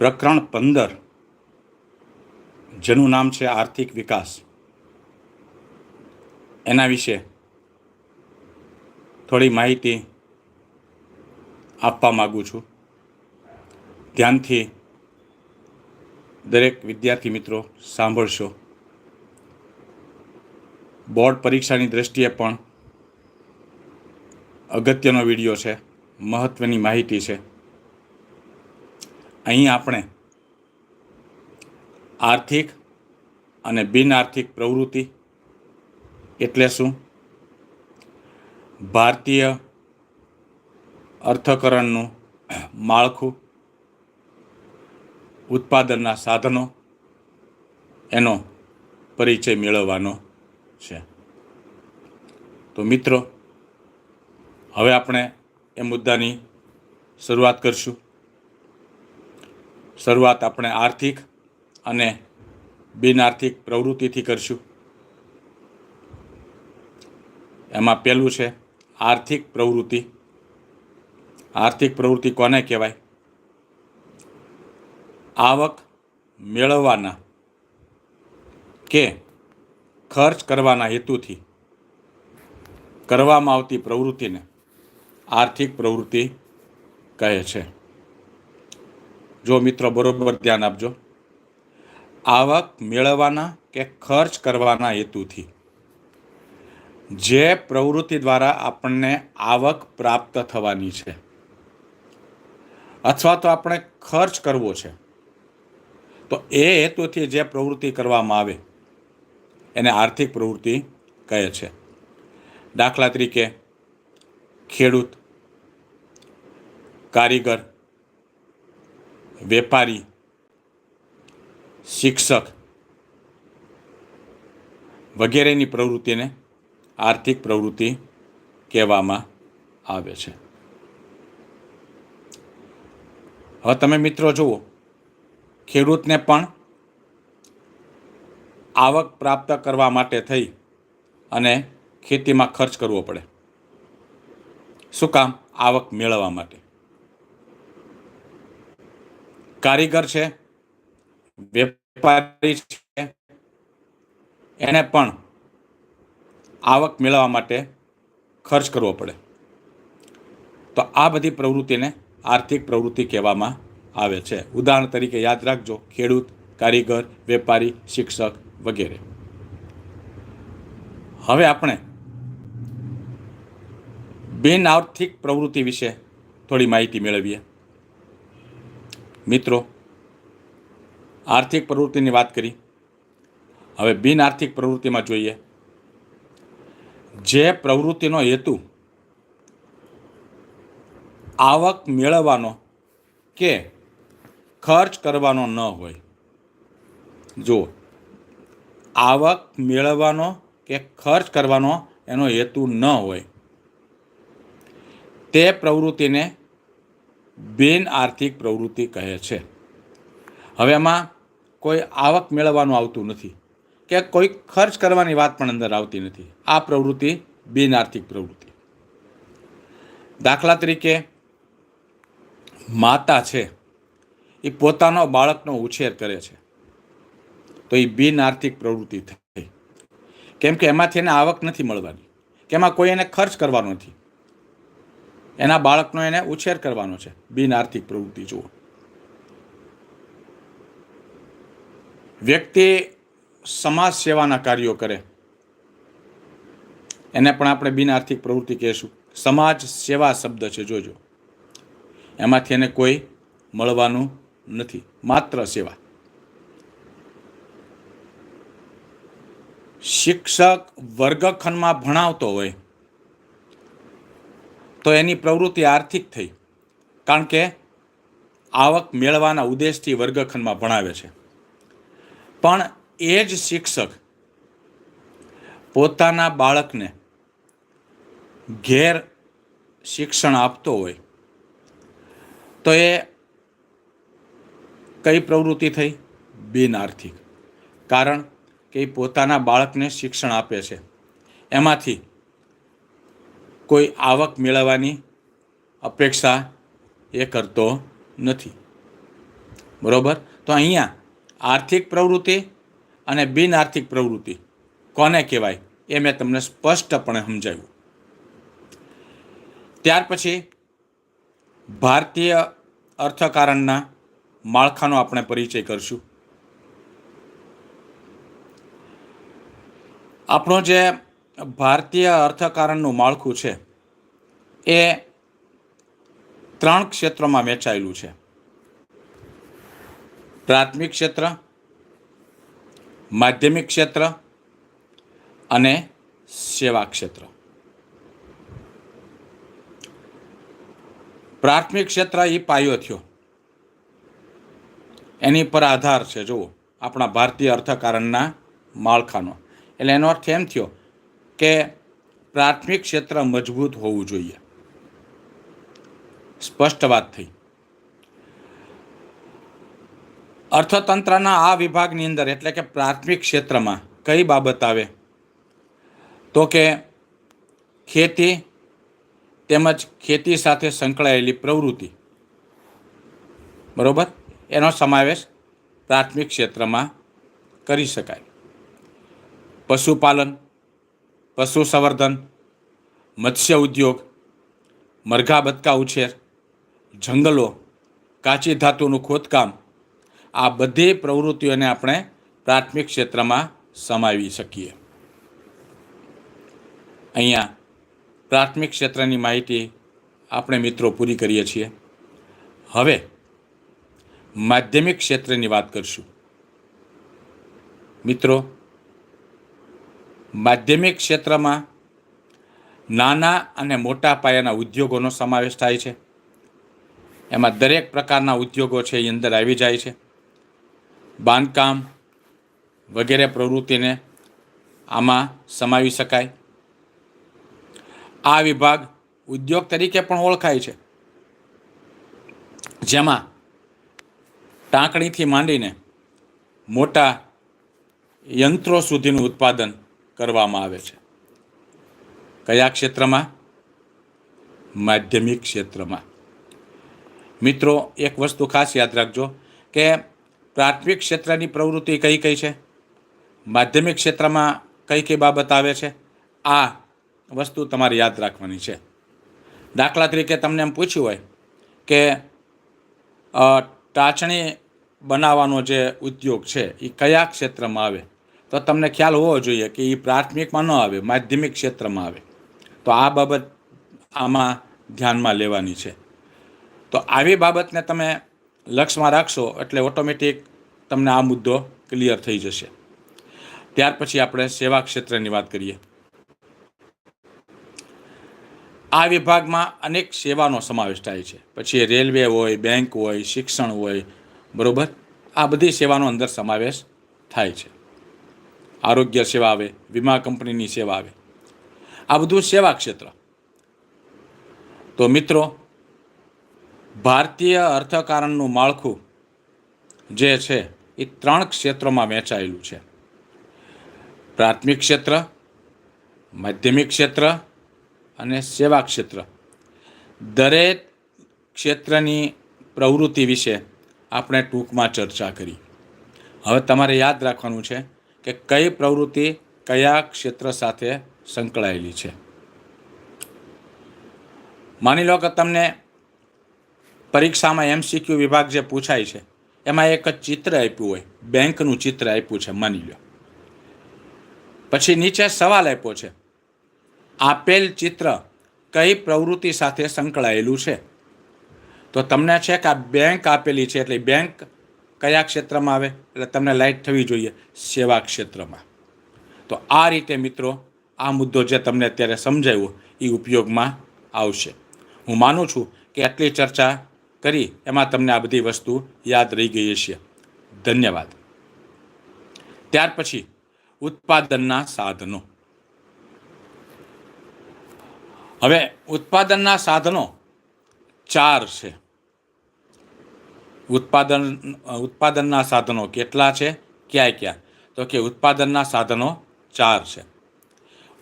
પ્રકરણ પંદર. જેનું નામ છે આર્થિક વિકાસ. એના વિશે થોડી માહિતી આપવા માગું છું. ધ્યાનથી દરેક વિદ્યાર્થી મિત્રો સાંભળશો. બોર્ડ પરીક્ષાની દ્રષ્ટિએ પણ અગત્યનો વીડિયો છે મહત્ત્વની માહિતી છે. અહીં આપણે આર્થિક અને બિન આર્થિક પ્રવૃત્તિ એટલે શું? ભારતીય અર્થકરણનું માળખું, ઉત્પાદનના સાધનો, એનો પરિચય મેળવવાનો છે. તો મિત્રો, હવે આપણે એ મુદ્દાની શરૂઆત કરશું. શરૂઆત આપણે આર્થિક અને બિન આર્થિક પ્રવૃત્તિથી કરશું. એમાં પહેલું છે આર્થિક પ્રવૃત્તિ. આર્થિક પ્રવૃત્તિ કોને કહેવાય? આવક મેળવવાના કે ખર્ચ કરવાના હેતુથી કરવામાં આવતી પ્રવૃત્તિને આર્થિક પ્રવૃત્તિ કહે છે. જો મિત્રો, બરોબર ધ્યાન આપજો. આવક મેળવવાના કે ખર્ચ કરવાના હેતુથી. જે પ્રવૃત્તિ દ્વારા આપણને આવક પ્રાપ્ત થવાની છે. અથવા તો આપણે ખર્ચ કરવો છે. તો એ હેતુથી જે પ્રવૃત્તિ કરવામાં આવે, એને આર્થિક પ્રવૃત્તિ કહે છે. દાખલા તરીકે ખેડૂત, કારીગર વેપારી, શિક્ષક વગેરેની પ્રવૃત્તિને આર્થિક પ્રવૃત્તિ કહેવામાં આવે છે. હવે તમે મિત્રો જુઓ, ખેડૂતને પણ આવક પ્રાપ્ત કરવા માટે થઈ અને ખેતીમાં ખર્ચ કરવો પડે. શું કામ? આવક મેળવવા માટે. કારીગર છે, વેપારી છે, એને પણ આવક મેળવવા માટે ખર્ચ કરવો પડે. તો આ બધી પ્રવૃત્તિને આર્થિક પ્રવૃત્તિ કહેવામાં આવે છે. ઉદાહરણ તરીકે યાદ રાખજો, ખેડૂત, કારીગર, વેપારી, શિક્ષક વગેરે. હવે આપણે બિન આર્થિક પ્રવૃત્તિ વિશે થોડી માહિતી મેળવીએ. મિત્રો, આર્થિક પ્રવૃત્તિની વાત કરી. હવે બિન આર્થિક પ્રવૃત્તિમાં જોઈએ. જે પ્રવૃત્તિનો હેતુ આવક મેળવવાનો કે ખર્ચ કરવાનો ન હોય. જો આવક મેળવવાનો કે ખર્ચ કરવાનો એનો હેતુ ન હોય. તે પ્રવૃત્તિને બિન આર્થિક પ્રવૃત્તિ કહે છે. હવે એમાં કોઈ આવક મેળવવાનું આવતું નથી કે કોઈ ખર્ચ કરવાની વાત પણ અંદર આવતી નથી. આ પ્રવૃત્તિ બિન આર્થિક પ્રવૃત્તિ. દાખલા તરીકે માતા છે એ પોતાનો બાળકનો ઉછેર કરે છે. તો એ બિન આર્થિક પ્રવૃત્તિ થઈ. કેમ કે એમાંથી એને આવક નથી મળવાની. કે એમાં કોઈ એને ખર્ચ કરવાનો નથી. એના બાળકનો એને ઉછેર કરવાનો છે. બિન આર્થિક પ્રવૃત્તિ, જુઓ. વ્યક્તિ સમાજ સેવાના કાર્યો કરે. એને પણ આપણે બિન આર્થિક પ્રવૃત્તિ કહીશું. સમાજ સેવા શબ્દ છે, જોજો. એમાંથી એને કોઈ મળવાનું નથી. માત્ર સેવા. શિક્ષક વર્ગખંડમાં ભણાવતો હોય તો એની પ્રવૃત્તિ આર્થિક થઈ. કારણ કે આવક મેળવાના ઉદ્દેશથી વર્ગખંડમાં ભણાવે છે. પણ એ જ શિક્ષક પોતાના બાળકને ઘેર શિક્ષણ આપતો હોય, તો એ કઈ પ્રવૃત્તિ થઈ? બિન આર્થિક. કારણ કે પોતાના બાળકને શિક્ષણ આપે છે. એમાંથી કોઈ આવક મેળવવાની અપેક્ષા એ કરતો નથી. બરોબર? તો અહીંયા આર્થિક પ્રવૃત્તિ અને બિન આર્થિક પ્રવૃત્તિ કોને કહેવાય એ મેં તમને સ્પષ્ટપણે સમજાવ્યું. ત્યાર પછી ભારતીય અર્થકારણના માળખાનો આપણે પરિચય કરશું. આપણો જે ભારતીય અર્થકારણનું માળખું છે. એ ત્રણ ક્ષેત્રોમાં વહેંચાયેલું છે. પ્રાથમિક ક્ષેત્ર, માધ્યમિક ક્ષેત્ર અને સેવા ક્ષેત્ર. પ્રાથમિક ક્ષેત્ર એ પાયો થયો. એની પર આધાર છે, જુઓ, આપણા ભારતીય અર્થકારણના માળખાનો. એટલે એનો અર્થ એમ થયો કે પ્રાથમિક ક્ષેત્ર મજબૂત હોવું જોઈએ. સ્પષ્ટ વાત થઈ. અર્થતંત્રના આ વિભાગની અંદર એટલે કે પ્રાથમિક ક્ષેત્રમાં કઈ બાબત આવે? તો કે ખેતી તેમજ ખેતી સાથે સંકળાયેલી પ્રવૃત્તિ. બરોબર? એનો સમાવેશ પ્રાથમિક ક્ષેત્રમાં કરી શકાય. પશુપાલન પશુ સંવર્ધન મત્સ્ય ઉદ્યોગ, મરઘા બતકા ઉછેર, જંગલો, કાચી ધાતુનું ખોદકામ, આ બધી પ્રવૃત્તિઓને આપણે પ્રાથમિક ક્ષેત્રમાં સમાવી શકીએ. અહીંયા પ્રાથમિક ક્ષેત્રની માહિતી આપણે મિત્રો પૂરી કરીએ છીએ. હવે માધ્યમિક ક્ષેત્રની વાત કરશું. મિત્રો માધ્યમિક ક્ષેત્રમાં નાના અને મોટા પાયાના ઉદ્યોગોનો સમાવેશ થાય છે. એમાં દરેક પ્રકારના ઉદ્યોગો છે એ અંદર આવી જાય છે. બાંધકામ વગેરે પ્રવૃત્તિને આમાં સમાવી શકાય. આ વિભાગ ઉદ્યોગ તરીકે પણ ઓળખાય છે. જેમાં ટાંકણીથી માંડીને મોટા યંત્રો સુધીનું ઉત્પાદન કરવામાં આવે છે. કયા ક્ષેત્રમાં? માધ્યમિક ક્ષેત્રમાં. મિત્રો, એક વસ્તુ ખાસ યાદ રાખજો કે પ્રાથમિક ક્ષેત્રની પ્રવૃત્તિ કઈ કઈ છે? માધ્યમિક ક્ષેત્રમાં કઈ કઈ બાબત આવે છે? આ વસ્તુ તમારે યાદ રાખવાની છે. દાખલા તરીકે તમને એમ પૂછ્યું હોય કે ટાંચણી બનાવવાનો જે ઉદ્યોગ છે એ કયા ક્ષેત્રમાં આવે? તો તમને ખ્યાલ હોવો જોઈએ કે એ પ્રાથમિકમાં ન આવે, માધ્યમિક ક્ષેત્રમાં આવે. તો આ બાબત આમાં ધ્યાનમાં લેવાની છે. તો આવી બાબતને તમે લક્ષમાં રાખશો એટલે ઓટોમેટિક તમને આ મુદ્દો ક્લિયર થઈ જશે. ત્યાર પછી આપણે સેવા ક્ષેત્રની વાત કરીએ. આ વિભાગમાં અનેક સેવાનો સમાવેશ થાય છે. પછી રેલવે હોય, બેંક હોય, શિક્ષણ હોય, બરોબર? આ બધી સેવાનો અંદર સમાવેશ થાય છે. આરોગ્ય સેવા આવે, વીમા કંપનીની સેવા આવે. આ બધું સેવા ક્ષેત્ર. તો મિત્રો, ભારતીય અર્થકારણનું માળખું જે છે, એ ત્રણ ક્ષેત્રોમાં વહેંચાયેલું છે. પ્રાથમિક ક્ષેત્ર, માધ્યમિક ક્ષેત્ર અને સેવા ક્ષેત્ર. દરેક ક્ષેત્રની પ્રવૃત્તિ વિશે આપણે ટૂંકમાં ચર્ચા કરી. હવે તમારે યાદ રાખવાનું છે કે કઈ પ્રવૃત્તિ કયા ક્ષેત્ર સાથે સંકળાયેલી છે. માની લો કે તમને પરીક્ષામાં એમસીક્યુ વિભાગ જે પૂછાય છે, એમાં એક ચિત્ર આપ્યું હોય, બેંકનું ચિત્ર આપ્યું છે, માની લો. પછી નીચે સવાલ આપ્યો છે, આપેલ ચિત્ર કઈ પ્રવૃત્તિ સાથે સંકળાયેલું છે? તો તમને છે કે આ બેંક આપેલી છે, એટલે બેંક કયા ક્ષેત્રમાં આવે? એટલે તમને લાઇટ થવી જોઈએ સેવા ક્ષેત્રમાં. તો આ રીતે મિત્રો, આ મુદ્દો જે તમને અત્યારે સમજાવ્યો એ ઉપયોગમાં આવશે. હું માનું છું કે આટલી ચર્ચા કરી, એમાં તમને આ બધી વસ્તુ યાદ રહી ગઈ હશે. ધન્યવાદ. ત્યાર પછી, ઉત્પાદનના સાધનો. હવે ઉત્પાદનના સાધનો ચાર છે. ઉત્પાદન ઉત્પાદનના સાધનો કેટલા છે? ક્યાં ક્યાં? તો કે ઉત્પાદનના સાધનો ચાર છે.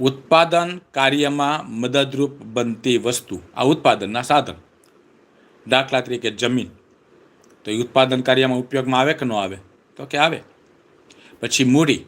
ઉત્પાદન કાર્યમાં મદદરૂપ બનતી વસ્તુ, આ ઉત્પાદનના સાધન. દાખલા તરીકે જમીન. તો એ ઉત્પાદન કાર્યમાં ઉપયોગમાં આવે કે ન આવે? તો કે આવે. પછી મૂડી.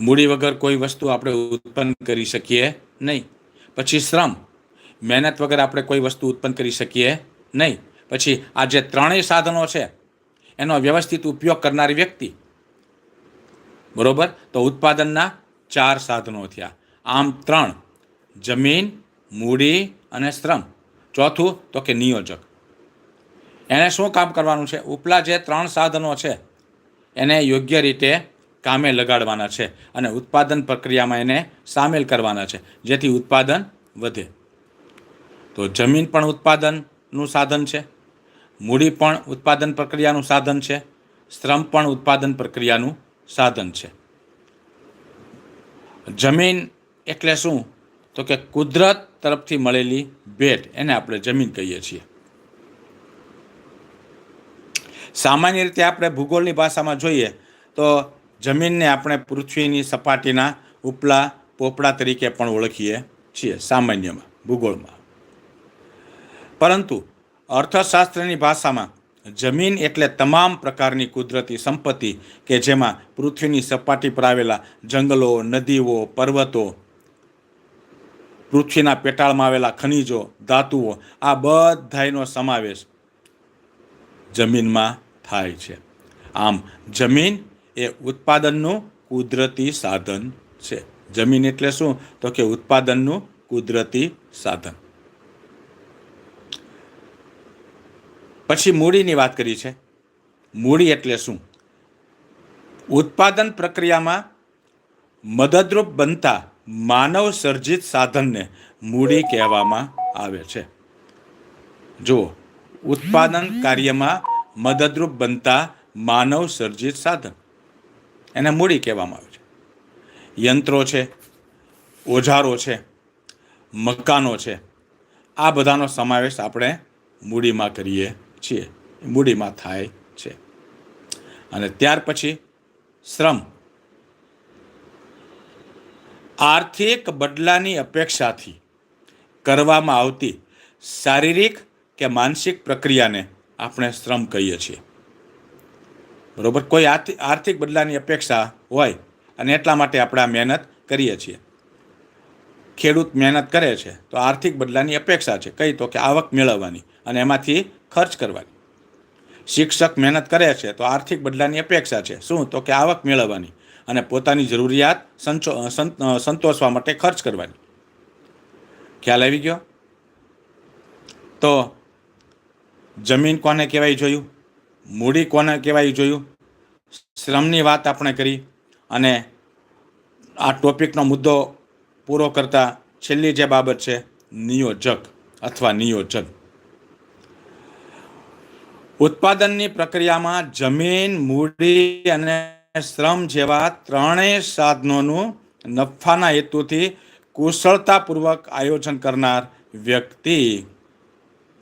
મૂડી વગર કોઈ વસ્તુ આપણે ઉત્પન્ન કરી શકીએ નહીં. પછી શ્રમ. મહેનત વગર આપણે કોઈ વસ્તુ ઉત્પન્ન કરી શકીએ નહીં. પછી આ જે ત્રણેય સાધનો છે, એનો વ્યવસ્થિત ઉપયોગ કરનારી વ્યક્તિ. બરોબર? તો ઉત્પાદનના ચાર સાધનો થયા. આમ ત્રણ, જમીન, મૂડી અને શ્રમ. ચોથું, તો કે નિયોજક. એણે શું કામ કરવાનું છે? ઉપલા જે ત્રણ સાધનો છે, એને યોગ્ય રીતે કામે લગાડવાના છે અને ઉત્પાદન પ્રક્રિયામાં એને સામેલ કરવાના છે, જેથી ઉત્પાદન વધે. તો જમીન પણ ઉત્પાદનનું સાધન છે મૂડી પણ ઉત્પાદન પ્રક્રિયાનું સાધન છે, શ્રમ પણ ઉત્પાદન પ્રક્રિયાનું સાધન છે. જમીન એટલે શું? તો કે કુદરત તરફથી મળેલી ભેટ, એને આપણે જમીન કહીએ છીએ. સામાન્ય રીતે આપણે ભૂગોળની ભાષામાં જોઈએ તો જમીનને આપણે પૃથ્વીની સપાટીના ઉપલા પોપડા તરીકે પણ ઓળખીએ છીએ, સામાન્યમાં, ભૂગોળમાં. પરંતુ અર્થશાસ્ત્રની ભાષામાં જમીન એટલે તમામ પ્રકારની કુદરતી સંપત્તિ કે જેમાં પૃથ્વીની સપાટી પર આવેલા જંગલો, નદીઓ, પર્વતો, પૃથ્વીના પેટાળમાં આવેલા ખનિજો, ધાતુઓ, આ બધાનો સમાવેશ જમીનમાં થાય છે. આમ, જમીન એ ઉત્પાદનનું કુદરતી સાધન છે. જમીન એટલે શું? તો કે ઉત્પાદનનું કુદરતી સાધન. પછી મૂડીની વાત કરી છે. મૂડી એટલે શું? ઉત્પાદન પ્રક્રિયામાં મદદરૂપ બનતા માનવ સર્જિત સાધનને મૂડી કહેવામાં આવે છે. જુઓ, ઉત્પાદન કાર્યમાં મદદરૂપ બનતા માનવ સર્જિત સાધન. એને મૂડી કહેવામાં આવે છે. યંત્રો છે, ઓજારો છે, મકાનો છે. આ બધાનો સમાવેશ આપણે મૂડીમાં કરીએ છીએ મૂડીમાં થાય છે. અને ત્યાર પછી શ્રમ. આર્થિક બદલાની અપેક્ષાથી કરવામાં આવતી શારીરિક કે માનસિક પ્રક્રિયાને આપણે શ્રમ કહીએ છીએ. બરોબર? કોઈ આર્થિક બદલાની અપેક્ષા હોય અને એટલા માટે આપણે આ મહેનત કરીએ છીએ. ખેડૂત મહેનત કરે છે, તો આર્થિક બદલાની અપેક્ષા છે. કઈ તો કે આવક મેળવવાની અને એમાંથી ખર્ચ કરવાની. શિક્ષક મહેનત કરે છે તો આર્થિક બદલાની અપેક્ષા છે. શું? તો કે આવક મેળવવાની અને પોતાની જરૂરિયાત સંચો સંતોષવા માટે ખર્ચ કરવાની. ખ્યાલ આવી ગયો? તો જમીન કોને કહેવાય જોયું? મૂડી કોને કહેવાય જોયું? શ્રમની વાત આપણે કરી અને આ ટોપિકનો મુદ્દો પૂરો કરતા છેલ્લી જે બાબત છે, નિયોજક અથવા નિયોજન. ઉત્પાદનની પ્રક્રિયામાં જમીન, મૂડી અને શ્રમ જેવા ત્રણેય સાધનોનું નફાના હેતુથી કુશળતાપૂર્વક આયોજન કરનાર વ્યક્તિ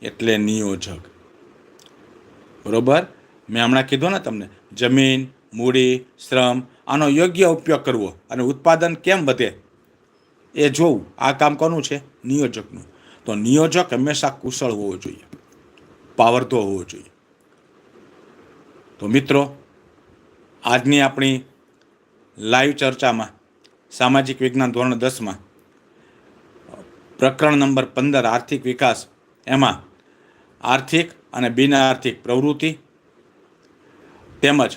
એટલે નિયોજક. બરોબર? મેં હમણાં કીધું ને તમને, જમીન, મૂડી, શ્રમ, આનો યોગ્ય ઉપયોગ કરવો અને ઉત્પાદન કેમ વધે એ જોવું. આ કામ કોનું છે? નિયોજકનું. તો નિયોજક હંમેશા કુશળ હોવો જોઈએ, પાવરધો હોવો જોઈએ. તો મિત્રો, આજની આપણી લાઈવ ચર્ચામાં, સામાજિક વિજ્ઞાન ધોરણ દસમાં, પ્રકરણ નંબર પંદર, આર્થિક વિકાસ, એમાં આર્થિક અને બિન આર્થિક પ્રવૃત્તિ, તેમજ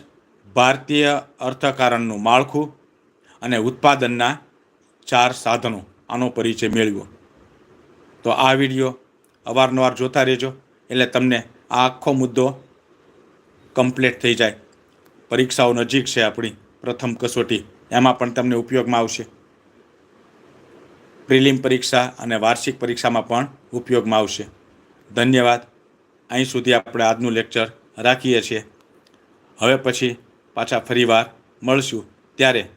ભારતીય અર્થકારણનું માળખું અને ઉત્પાદનના ચાર સાધનો, આનો પરિચય મેળવ્યો. તો આ વીડિયો અવારનવાર જોતા રહેજો, એટલે તમને આ આખો મુદ્દો કમ્પ્લીટ થઈ જાય. પરીક્ષાઓ નજીક છે આપણી, પ્રથમ કસોટી. એમાં પણ તમને ઉપયોગમાં આવશે. પ્રિલિમ પરીક્ષા અને વાર્ષિક પરીક્ષામાં પણ ઉપયોગમાં આવશે. ધન્યવાદ. અહીં સુધી આપણે આજનું લેક્ચર રાખીએ છીએ. હવે પછી પાછા ફરીવાર મળશું. ત્યારે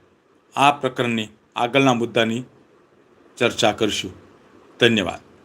આ પ્રકરણની આગળના મુદ્દાની ચર્ચા કરશું. ધન્યવાદ.